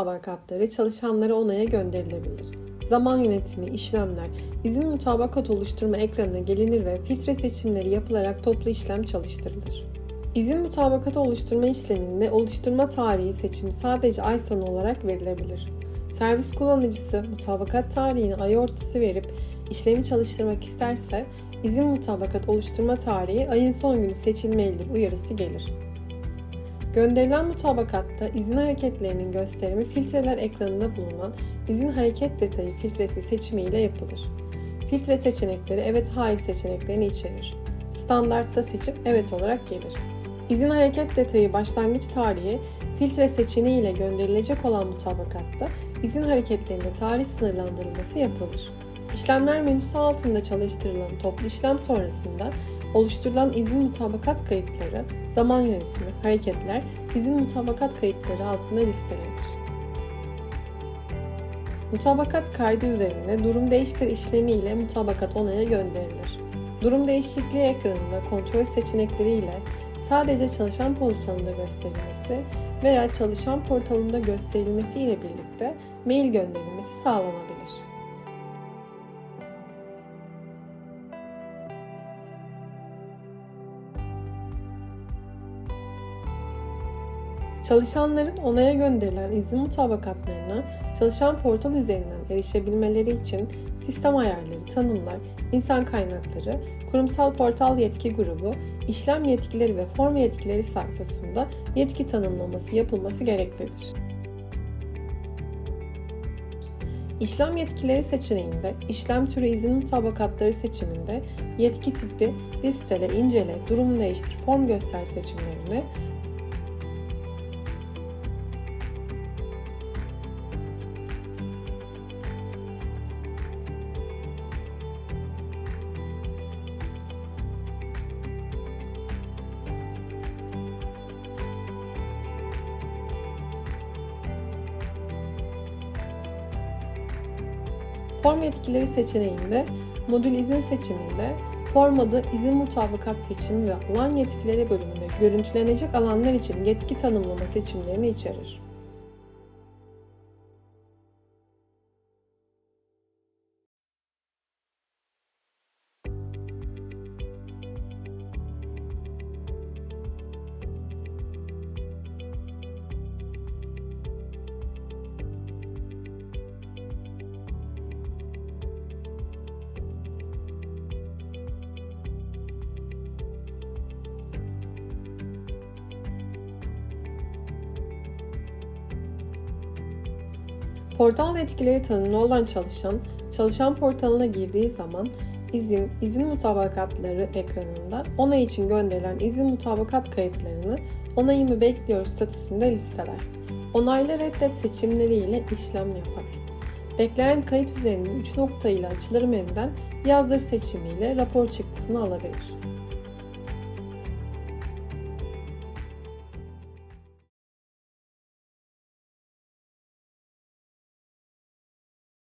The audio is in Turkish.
mutabakatları çalışanlara onaya gönderilebilir. Zaman yönetimi, işlemler, izin mutabakat oluşturma ekranına gelinir ve filtre seçimleri yapılarak toplu işlem çalıştırılır. İzin mutabakatı oluşturma işleminde oluşturma tarihi seçimi sadece ay sonu olarak verilebilir. Servis kullanıcısı mutabakat tarihini ay ortası verip işlemi çalıştırmak isterse izin mutabakat oluşturma tarihi ayın son günü seçilmelidir uyarısı gelir. Gönderilen mutabakatta izin hareketlerinin gösterimi filtreler ekranında bulunan izin hareket detayı filtresi seçimiyle yapılır. Filtre seçenekleri evet hayır seçeneklerini içerir. Standartta seçim evet olarak gelir. İzin hareket detayı başlangıç tarihi filtre seçeneği ile gönderilecek olan mutabakatta izin hareketlerinde tarih sınırlandırılması yapılır. İşlemler menüsü altında çalıştırılan toplu işlem sonrasında oluşturulan izin mutabakat kayıtları, zaman yönetimi, hareketler izin mutabakat kayıtları altında listelenir. Mutabakat kaydı üzerinde durum değiştir işlemi ile mutabakat onaya gönderilir. Durum değişikliği ekranında kontrol seçenekleri ile sadece çalışan portalında gösterilmesi veya çalışan portalında gösterilmesi ile birlikte mail gönderilmesi sağlanabilir. Çalışanların onaya gönderilen izin mutabakatlarına çalışan portal üzerinden erişebilmeleri için sistem ayarları, tanımlar, insan kaynakları, kurumsal portal yetki grubu, işlem yetkileri ve form yetkileri sayfasında yetki tanımlaması yapılması gereklidir. İşlem yetkileri seçeneğinde işlem türü izin mutabakatları seçiminde yetki tipi, listele, incele, durum değiştir, form göster seçimlerini Form yetkileri seçeneğinde modül izin seçiminde form adı izin mutabakat seçimi ve alan yetkileri bölümünde görüntülenecek alanlar için yetki tanımlama seçimlerini içerir. Portal yetkileri tanımlı olan çalışan, çalışan portalına girdiği zaman izin, izin mutabakatları ekranında onay için gönderilen izin mutabakat kayıtlarını onayımı bekliyor statüsünde listeler. Onayla reddet seçimleriyle işlem yapar. Bekleyen kayıt üzerinde 3 nokta ile açılır menüden yazdır seçimiyle rapor çıktısını alabilir.